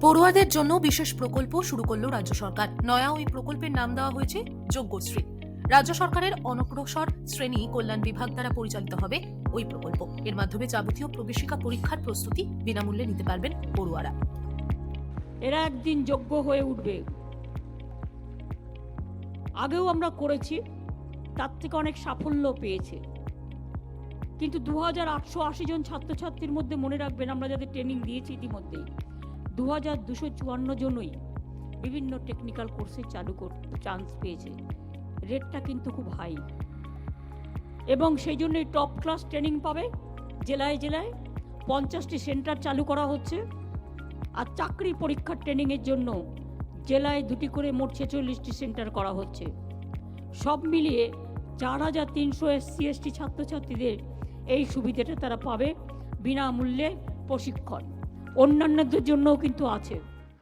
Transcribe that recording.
পড়ুয়াদের জন্য বিশেষ প্রকল্প শুরু করল রাজ্য সরকার। নয়া ওই প্রকল্পের নাম দেওয়া হয়েছে যোগ্যশ্রী রাজ্য সরকারের অনগ্রসর শ্রেণি কল্যাণ বিভাগ দ্বারা পরিচালিত হবে ওই প্রকল্প। এর মাধ্যমে যাবতীয় প্রবেশিকা পরীক্ষার প্রস্তুতি বিনামূল্যে নিতে পারবেন পড়ুয়ারা। এরা একদিন যোগ্য হয়ে উঠবে। আগেও আমরা করেছি, তার থেকে অনেক সাফল্য পেয়েছে। কিন্তু দু হাজার আটশো আশি জন ছাত্রছাত্রীর মধ্যে মনে রাখবেন, আমরা যাদের ট্রেনিং দিয়েছি ইতিমধ্যেই। দু হাজার দুশো চুয়ান্ন জনই বিভিন্ন টেকনিক্যাল কোর্সে চালু করতে চান্স পেয়েছে। রেটটা কিন্তু খুব হাই এবং সেই জন্যই টপ ক্লাস ট্রেনিং পাবে, জেলায় জেলায় পঞ্চাশটি সেন্টার চালু করা হচ্ছে। আর চাকরি পরীক্ষার ট্রেনিংয়ের জন্য জেলায় দুটি করে মোট ছেচল্লিশটি সেন্টার করা হচ্ছে। সব মিলিয়ে চার হাজার তিনশো এসসি এসটি ছাত্রছাত্রীদের এই সুবিধাটা তারা পাবে বিনামূল্যে প্রশিক্ষণ। অন্যান্যদের জন্যও কিন্তু আছে।